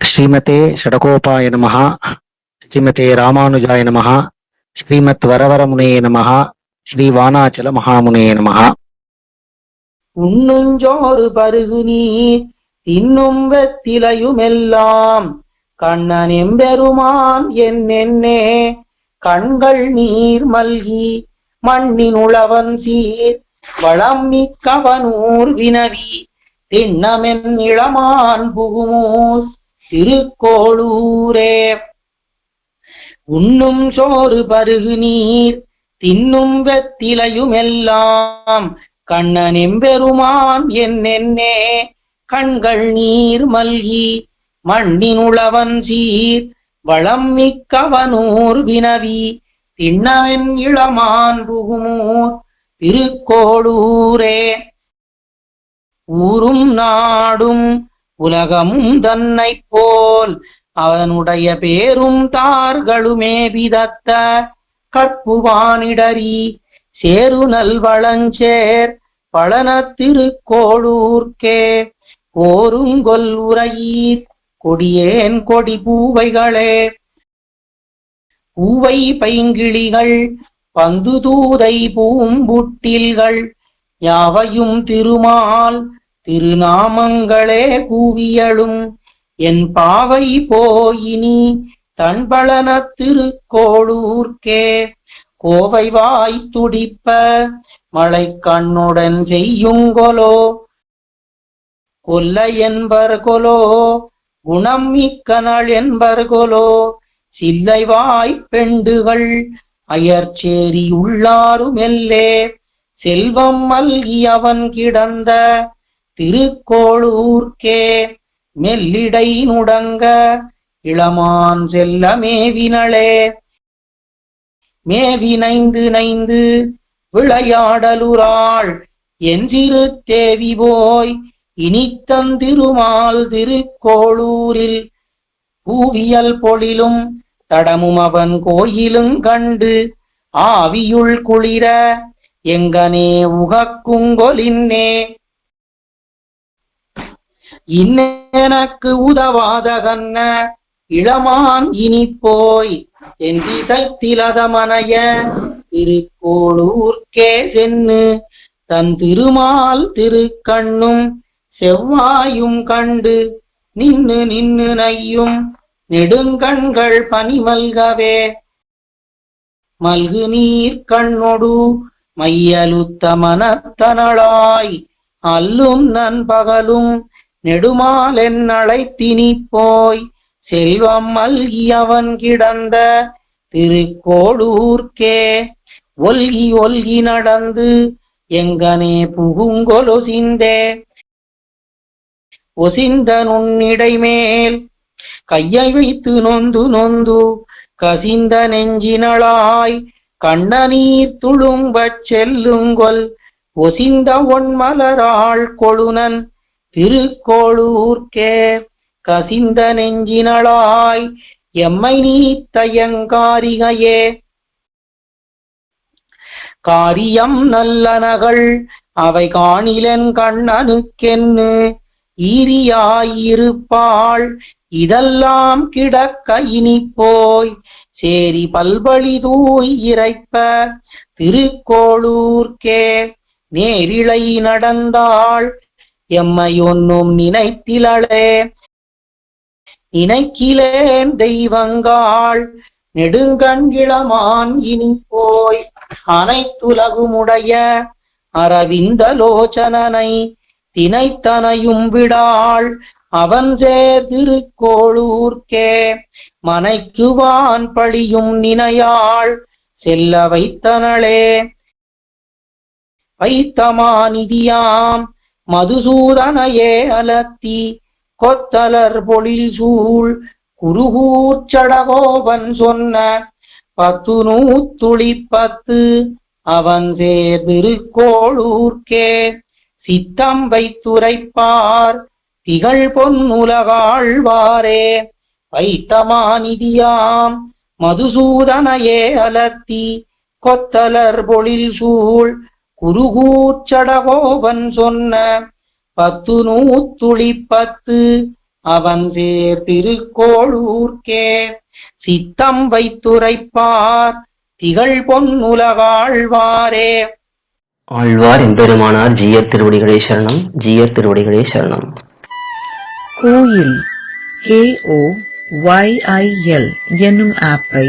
ஸ்ரீமதே ஷடகோபாய நமகா ஸ்ரீமதே ராமானுஜாய நமகா ஸ்ரீமத் வரவரமுனே நமகா ஸ்ரீ வானாச்சல மகாமுனே நமகா உண்ணுஞ்சோறு பருகு நீர் தின்னும் வெத்திலையுமெல்லாம் கண்ணன் எம்பெருமான் என்னென்னே கண்கள் நீர் மல்கி மண்ணின் உழவன் சீர் வளம் மிக்கவனூர் வினவி திண்ணமென் இளமான் புகுமூஸ் திருக்கோளூரே. உண்ணும் சோறு பருகு நீர் தின்னும் வெத்திலையுமெல்லாம். கண்ணன் எம்பெருமான் என்னென்னே. கண்கள் நீர் மல்கி மண்ணினுளவன் சீர். வளம் மிக்கவனூர் வினவி திண்ணவன் இளமான் புகுமூர். திருக்கோளூரே. ஊரும் நாடும் உலகமும் தன்னை போல் அவனுடைய பேரும் தார்களுமே விதத்த கற்புவானிடரி சேரு நல்வளஞ்சேர் பழன திருக்கோளூர்க்கே. போருங்கொல் உரையீர் கொடியேன் கொடி பூவைகளே. பூவை பைங்கிளிகள் பந்து தூதை பூம்புட்டில்கள் யாவையும் திருமால் திருநாமங்களே கூவியலும் என் பாவை போயினி தன்பலன திருக்கோளூர்க்கே. கோவை வாய் துடிப்ப மழை கண்ணுடன் செய்யுங்கொலோ. கொல்ல என்பர்கொலோ குணம் மிக்கனள் என்பர்கொலோ. சில்லை வாய் பெண்டுகள் அயர்ச்சேரி உள்ளாருமெல்லே. செல்வம் மல்கி அவன் கிடந்த திருக்கோளூர்க்கே மெல்லிடை நுடங்க இளமான் செல்ல மேவினளே மேவி நைந்து நைந்து விளையாடலுறாள் என் தேவி போய் இனித்தந்திருமால் திருக்கோளூரில். பூவியல் பொழிலும் தடமும் அவன் கோயிலும் கண்டு ஆவியுள் குளிர எங்கனே உகக்குங்கொலின்னே. இன்னெனக்கு உதவாத கண்ண இளமான் இனி போய் என் திசைத்திலதமனைய திருக்கோளூர்க்கே சென்னு தன் திருமால் திருக்கண்ணும் செவ்வாயும் கண்டு நின்னு நின்னு நையும் நெடுங்கண்கள் பனிமல்கவே. மல்கு நீர் கண்ணொடு மையலுத்த மனத்தனளாய் அல்லும் நன் பகலும் நெடுமாலென் அழைத்தினி போய் செல்வம் மல்கியவன் கிடந்த திருக்கோளூர்க்கே. ஒல்கி ஒல்கி நடந்து எங்கனே புகுங்கொலொசிந்தே ஒசிந்த நுண்ணிடை மேல் கையை வைத்து நொந்து நொந்து கசிந்த நெஞ்சினளாய் கண்ண நீர் துளும்பச் செல்லுங்கொல். ஒசிந்த ஒன்மலராள் கொழுனன் திருக்கோளூர்க்கே கசிந்த நெஞ்சினளாய் எம்மை நீ தயங்காரிகையே. காரியம் நல்லனகள் அவை காணிலன் கண்ணனுக்கென்னு ஈரியாயிருப்பாள். இதெல்லாம் கிடக்க இனி போய் சேரி பல்பழி தூய் இறைப்ப திருக்கோளூர்க்கே. நேரிழை நடந்தாள் எம்மையொன்னும் நினைத்திலே நினைக்கிலேன் தெய்வங்காள் நெடுங்கண்கிழமான் இனி போய் அனைத்துலகுமுடைய அரவிந்த லோச்சனனை தினைத்தனையும் விடாள் அவன் சேர்திருக்கோளூர்க்கே மனைக்குவான் பழியும் நினையாள் செல்ல வைத்தனளே. வைத்தமாநிதியாம் மதுசூதனையே அலத்தி கொத்தலர் பொழில் சூழ் குருகூர்ச்சடகோபன் சொன்ன பத்து நூத்துளி பத்து அவன் சேர் திருக்கோளூர்க்கே சித்தம் வைத்துரைப்பார் திகழ் பொன்னுலகாழ்வாரே வைத்தமாநிதியாம் மதுசூதனையே அலத்தி கொத்தலர் பொழில் சூழ் குருகூர்ச்சடகோபன் சொன்ன பத்து நூத்துளிப்பத்து அவன் சேர் திருக்கோளூர்க்கே. சித்தம் வைத்துரைப்பார் திகழ் பொன்னுலகாழ்வாரே. ஆழ்வார் எம்பெருமானார் ஜீயர் திருவடிகளே சரணம் ஜீயர் திருவடிகளே சரணம். கோயில் KO YIL என்னும் ஆப்பை